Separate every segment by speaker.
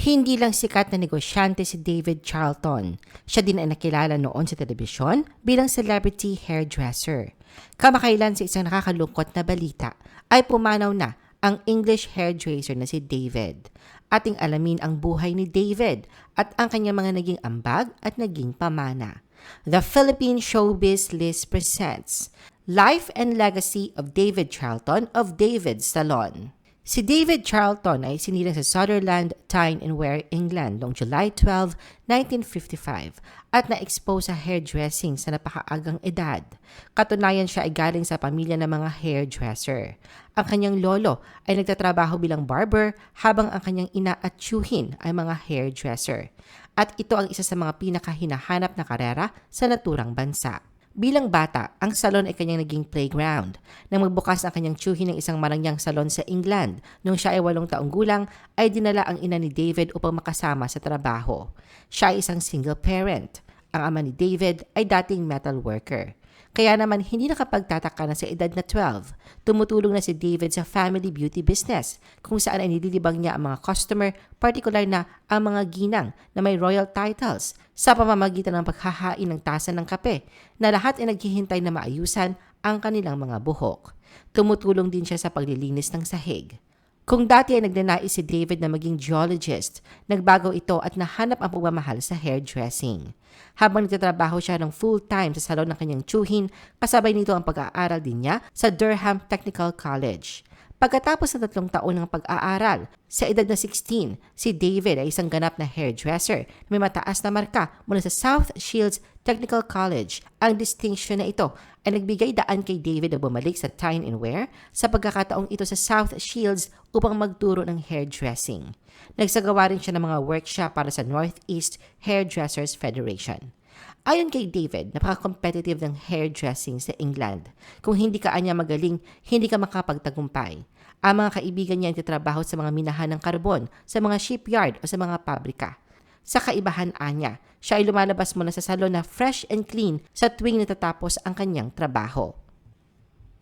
Speaker 1: Hindi lang sikat na negosyante si David Charlton. Siya din ay nakilala noon sa telebisyon bilang celebrity hairdresser. Kamakailan sa isang nakakalungkot na balita ay pumanaw na ang English hairdresser na si David. Ating alamin ang buhay ni David at ang kanyang mga naging ambag at naging pamana. The Philippine Showbiz List presents Life and Legacy of David Charlton of David Salon. Si David Charlton ay sinilang sa Sutherland, Tyne and Ware, England noong July 12, 1955 at na-expose sa hairdressing sa napakaagang edad. Katunayan siya ay galing sa pamilya ng mga hairdresser. Ang kanyang lolo ay nagtatrabaho bilang barber habang ang kanyang ina at tiyuhin ay mga hairdresser. At ito ang isa sa mga pinakahinahanap na karera sa naturang bansa. Bilang bata, ang salon ay kanyang naging playground. Nang magbukas ang kanyang tiyuhin ng isang marangyang salon sa England, nung siya ay walong taong gulang, ay dinala ang ina ni David upang makasama sa trabaho. Siya ay isang single parent. Ang ama ni David ay dating metal worker. Kaya naman hindi nakapagtataka na sa edad na 12, tumutulong na si David sa family beauty business kung saan ay nililibang niya ang mga customer, particular na ang mga ginang na may royal titles sa pamamagitan ng paghahain ng tasa ng kape na lahat ay naghihintay na maayusan ang kanilang mga buhok. Tumutulong din siya sa paglilinis ng sahig. Kung dati ay nagnanais si David na maging geologist, nagbago ito at nahanap ang pagmamahal sa hairdressing. Habang nagtatrabaho siya ng full-time sa salon ng kanyang tsuhin, kasabay nito ang pag-aaral din niya sa Durham Technical College. Pagkatapos ng tatlong taon ng pag-aaral, sa edad na 16, si David ay isang ganap na hairdresser na may mataas na marka mula sa South Shields Technical College. Ang distinction na ito ay nagbigay daan kay David na bumalik sa Tyne and Wear sa pagkakataong ito sa South Shields upang magturo ng hairdressing. Nagsagawa rin siya ng mga workshop para sa Northeast Hairdressers Federation. Ayon kay David, napaka-competitive ng hairdressing sa England. Kung hindi ka anya magaling, hindi ka makapagtagumpay. Ang mga kaibigan niya ay titrabaho sa mga minahan ng karbon, sa mga shipyard o sa mga pabrika. Sa kaibahan anya, siya ay lumalabas muna sa salon na fresh and clean sa tuwing natatapos ang kanyang trabaho.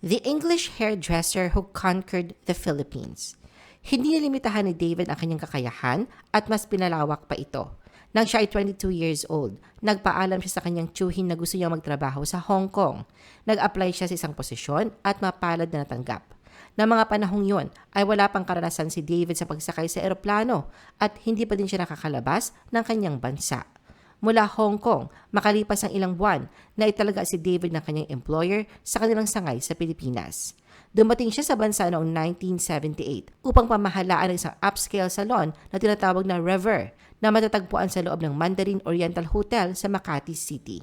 Speaker 1: The English hairdresser who conquered the Philippines. Hindi nilimitahan ni David ang kanyang kakayahan at mas pinalawak pa ito. Nang siya ay 22 years old, nagpaalam siya sa kanyang tsuhin na gusto niya magtrabaho sa Hong Kong. Nag-apply siya sa isang posisyon at mapalad na natanggap. Na mga panahong yon ay wala pang karanasan si David sa pagsakay sa eroplano at hindi pa din siya nakakalabas ng kanyang bansa. Mula Hong Kong, makalipas ang ilang buwan, na italaga si David ng kanyang employer sa kanilang sangay sa Pilipinas. Dumating siya sa bansa noong 1978 upang pamahalaan ang isang upscale salon na tinatawag na Rever na matatagpuan sa loob ng Mandarin Oriental Hotel sa Makati City.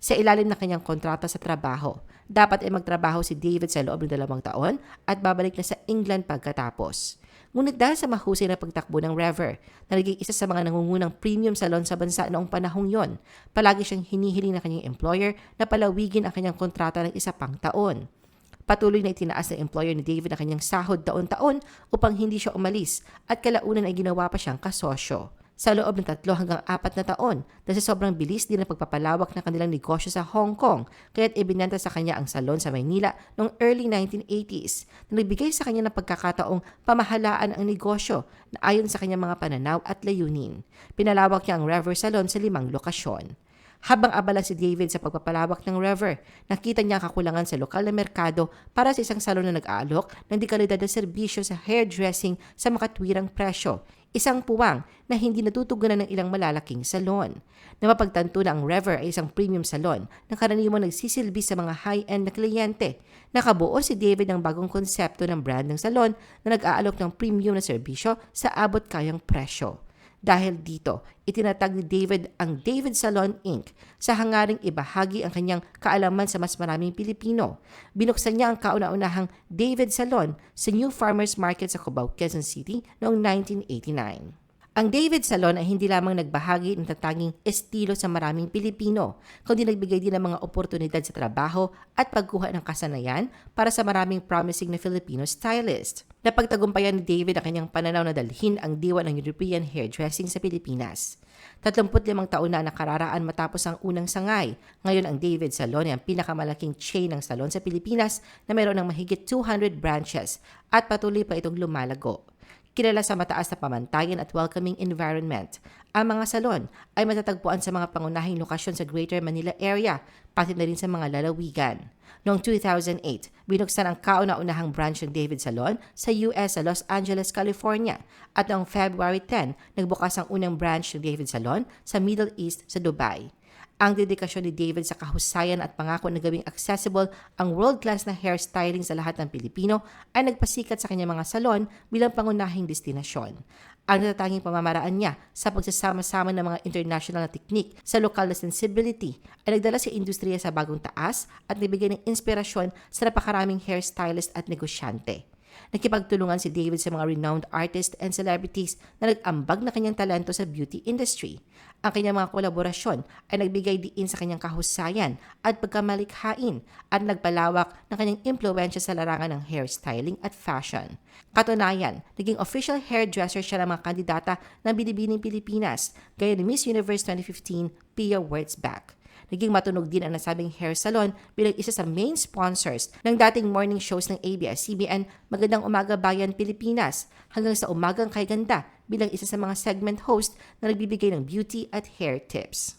Speaker 1: Sa ilalim ng kanyang kontrata sa trabaho, dapat ay magtrabaho si David sa loob ng dalawang taon at babalik na sa England pagkatapos. Ngunit dahil sa mahusay na pagtakbo ng Rever, na naging isa sa mga nangungunang premium salon sa bansa noong panahong yon, palagi siyang hinihiling ng kanyang employer na palawigin ang kanyang kontrata ng isa pang taon. Patuloy na itinaas ng employer ni David ang kanyang sahod taon-taon upang hindi siya umalis at kalaunan ay ginawa pa siyang kasosyo sa loob ng tatlo hanggang apat na taon dahil sa sobrang bilis din ang pagpapalawak ng kanilang negosyo sa Hong Kong kaya't ibinenta sa kanya ang salon sa Maynila noong early 1980s na nagbigay sa kanya ng pagkakataong pamahalaan ang negosyo na ayon sa kanyang mga pananaw at layunin. Pinalawak niya ang Rever Salon sa limang lokasyon. Habang abala si David sa pagpapalawak ng Rever, nakita niya kakulangan sa lokal na merkado para sa isang salon na nag-aalok ng dekalidad na serbisyo sa hairdressing sa makatwirang presyo, isang puwang na hindi natutugunan ng ilang malalaking salon. Na mapagtanto na ang Rever ay isang premium salon na karaniwang nagsisilbi sa mga high-end na kliyente. Nakabuo si David ng bagong konsepto ng brand ng salon na nag-aalok ng premium na serbisyo sa abot kayang presyo. Dahil dito, itinatag ni David ang David Salon Inc. sa hangaring ibahagi ang kanyang kaalaman sa mas maraming Pilipino. Binuksan niya ang kauna-unahang David Salon sa New Farmers Market sa Cubao, Quezon City noong 1989. Ang David Salon ay hindi lamang nagbahagi ng tatanging estilo sa maraming Pilipino, kundi nagbigay din ng mga oportunidad sa trabaho at pagkuha ng kasanayan para sa maraming promising na Filipino stylist. Napagtagumpayan ni David ang kanyang pananaw na dalhin ang diwa ng European hairdressing sa Pilipinas. 35 taon na nakararaan matapos ang unang sangay. Ngayon ang David Salon ay ang pinakamalaking chain ng salon sa Pilipinas na mayroon ng mahigit 200 branches at patuloy pa itong lumalago. Kilala sa mataas na pamantayan at welcoming environment. Ang mga salon ay matatagpuan sa mga pangunahing lokasyon sa Greater Manila area, pati na rin sa mga lalawigan. Noong 2008, binuksan ang kauna-unahang branch ng David Salon sa US sa Los Angeles, California. At noong February 10, nagbukas ang unang branch ng David Salon sa Middle East sa Dubai. Ang dedikasyon ni David sa kahusayan at pangako na gawing accessible ang world-class na hairstyling sa lahat ng Pilipino ay nagpasikat sa kanyang mga salon bilang pangunahing destinasyon. Ang natatanging pamamaraan niya sa pagsasama-sama ng mga international na teknik sa lokal na sensibility ay nagdala sa industriya sa bagong taas at nabigay ng inspirasyon sa napakaraming hairstylist at negosyante. Nakipagtulungan si David sa mga renowned artists and celebrities na nag-ambag na kanyang talento sa beauty industry. Ang kanyang mga kolaborasyon ay nagbigay diin sa kanyang kahusayan at pagkamalikhain at nagpalawak ng kanyang impluensya sa larangan ng hairstyling at fashion. Katunayan, naging official hairdresser siya ng mga kandidata ng Binibining Pilipinas, gaya ni Miss Universe 2015 Pia Wurtzbach. Naging matunog din ang nasabing hair salon bilang isa sa main sponsors ng dating morning shows ng ABS-CBN Magandang Umaga Bayan Pilipinas hanggang sa Umagang Kay Ganda bilang isa sa mga segment host na nagbibigay ng beauty at hair tips.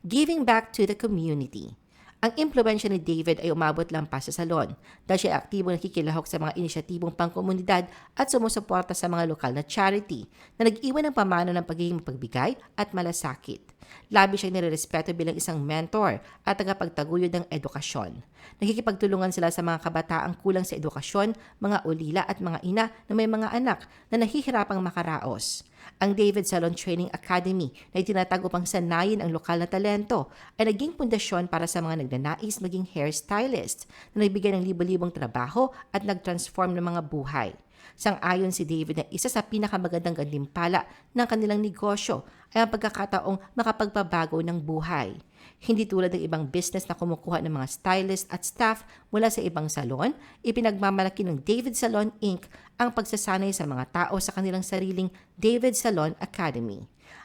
Speaker 1: Giving back to the community. Ang impluensya ni David ay umabot lang pa sa salon dahil siya ay aktibong nakikilahok sa mga inisyatibong pangkomunidad at sumusuporta sa mga lokal na charity na nag-iwan ng pamana ng pagiging mapagbigay at malasakit. Labi siyang nirerespeto bilang isang mentor at tagapagtaguyod ng edukasyon. Nakikipagtulungan sila sa mga kabataang kulang sa edukasyon, mga ulila at mga ina na may mga anak na nahihirapang makaraos. Ang David Salon Training Academy na itinatago pang sanayin ang lokal na talento ay naging pundasyon para sa mga nagnanais maging hairstylist na nagbigay ng libo-libong trabaho at nag-transform ng mga buhay. Sang-ayon si David na isa sa pinakamagandang gantimpala ng kanilang negosyo ay ang pagkakataong makapagpabago ng buhay. Hindi tulad ng ibang business na kumukuha ng mga stylist at staff mula sa ibang salon, ipinagmamalaki ng David Salon Inc. ang pagsasanay sa mga tao sa kanilang sariling David Salon Academy.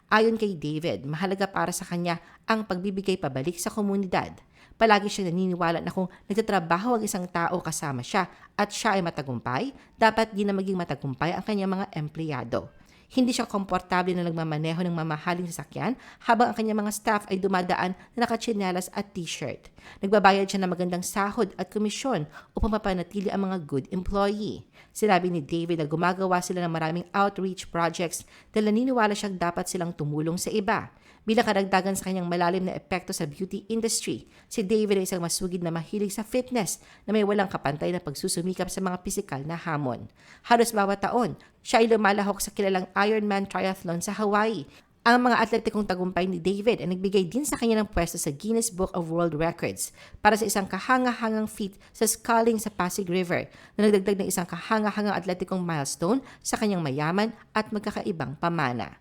Speaker 1: Ayon kay David, mahalaga para sa kanya ang pagbibigay pabalik sa komunidad. Palagi siya naniniwala na kung nagtatrabaho ang isang tao kasama siya at siya ay matagumpay, dapat din na maging matagumpay ang kanyang mga empleyado. Hindi siya komportable na nagmamaneho ng mamahaling sasakyan habang ang kanyang mga staff ay dumadaan na nakatsinelas at t-shirt. Nagbabayad siya ng magandang sahod at komisyon upang mapanatili ang mga good employee. Sinabi ni David na gumagawa sila ng maraming outreach projects dahil naniniwala siyang dapat silang tumulong sa iba. Bilang karagdagan sa kanyang malalim na epekto sa beauty industry, si David ay isang masugid na mahilig sa fitness na may walang kapantay na pagsusumikap sa mga pisikal na hamon. Halos bawat taon, siya ay lumalahok sa kilalang Ironman Triathlon sa Hawaii. Ang mga atletikong tagumpay ni David ay nagbigay din sa kanya ng pwesto sa Guinness Book of World Records para sa isang kahanga-hangang feat sa sculling sa Pasig River na nagdagdag ng isang kahanga-hangang atletikong milestone sa kanyang mayaman at magkakaibang pamana.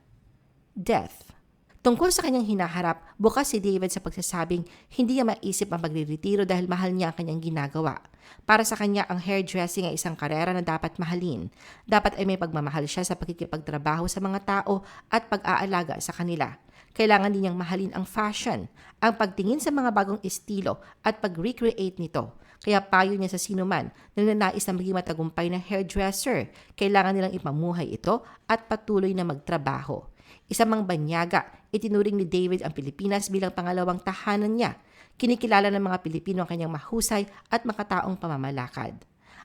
Speaker 1: Death Tungkol sa kanyang hinaharap, bukas si David sa pagsasabing hindi niya maisip ang pagre-retiro dahil mahal niya ang kanyang ginagawa. Para sa kanya, ang hairdressing ay isang karera na dapat mahalin. Dapat ay may pagmamahal siya sa pagkikipagtrabaho sa mga tao at pag-aalaga sa kanila. Kailangan din niyang mahalin ang fashion, ang pagtingin sa mga bagong estilo at pag-recreate nito. Kaya payo niya sa sinuman na nanais na maging matagumpay na hairdresser, kailangan nilang ipamuhay ito at patuloy na magtrabaho. Isa mang banyaga, itinuring ni David ang Pilipinas bilang pangalawang tahanan niya. Kinikilala ng mga Pilipino ang kanyang mahusay at makataong pamamalakad.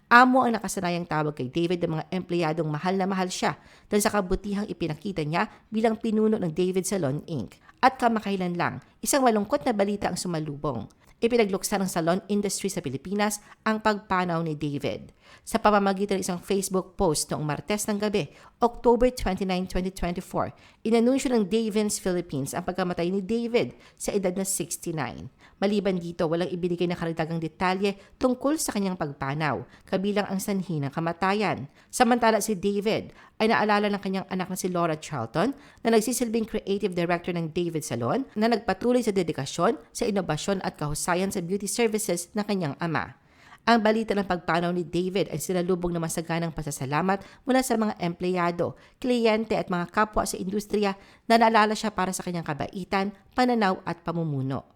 Speaker 1: Amo ang nakasanayang tawag kay David ng mga empleyadong mahal na mahal siya dahil sa kabutihang ipinakita niya bilang pinuno ng David Salon Inc. At kamakailan lang, isang malungkot na balita ang sumalubong. Ipinagluksa ng salon industry sa Pilipinas ang pagpanaw ni David. Sa pamamagitan ng isang Facebook post noong Martes ng gabi, October 29, 2024, inanunsyo ng Davins Philippines ang pagkamatay ni David sa edad na 69. Maliban dito, walang ibinigay na karagdagang detalye tungkol sa kanyang pagpanaw, kabilang ang sanhi ng kamatayan. Samantala si David ay naalala ng kanyang anak na si Laura Charlton na nagsisilbing creative director ng David Salon na nagpatuloy sa dedikasyon, sa inobasyon at kahusayan sa beauty services ng kanyang ama. Ang balita ng pagpanaw ni David ay sinalubong ng masaganang pasasalamat mula sa mga empleyado, kliyente at mga kapwa sa industriya na naalala siya para sa kanyang kabaitan, pananaw at pamumuno.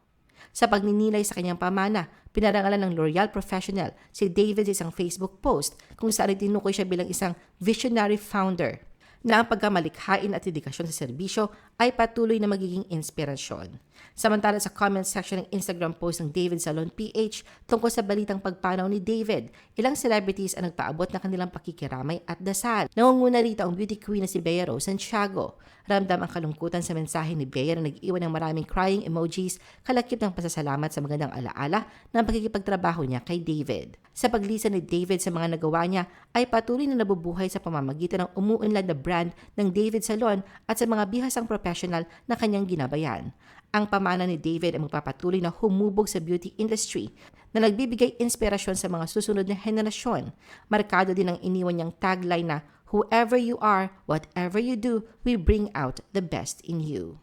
Speaker 1: Sa pagninilay sa kanyang pamana, pinarangalan ng L'Oreal professional si David sa isang Facebook post kung saan tinukoy siya bilang isang visionary founder na ang pagkamalikhain at dedikasyon sa serbisyo ay patuloy na magiging inspirasyon. Samantala sa comment section ng Instagram post ng David Salon PH tungkol sa balitang pagpanaw ni David, ilang celebrities ang nagpaabot ng kanilang pakikiramay at dasal. Nangunguna rito ang beauty queen na si Bea Rose Santiago. Ramdam ang kalungkutan sa mensahe ni Bea na nag-iwan ng maraming crying emojis, kalakip ng pasasalamat sa magandang alaala ng pagkikipagtrabaho niya kay David. Sa paglisan ni David sa mga nagawa niya ay patuloy na nabubuhay sa pamamagitan ng umuunlad na brand ng David Salon at sa mga bihasang professional na kanyang ginabayan. Ang pamana ni David ay magpapatuloy na humubog sa beauty industry na nagbibigay inspirasyon sa mga susunod na henerasyon. Markado din ang iniwan niyang tagline na, Whoever you are, whatever you do, we bring out the best in you.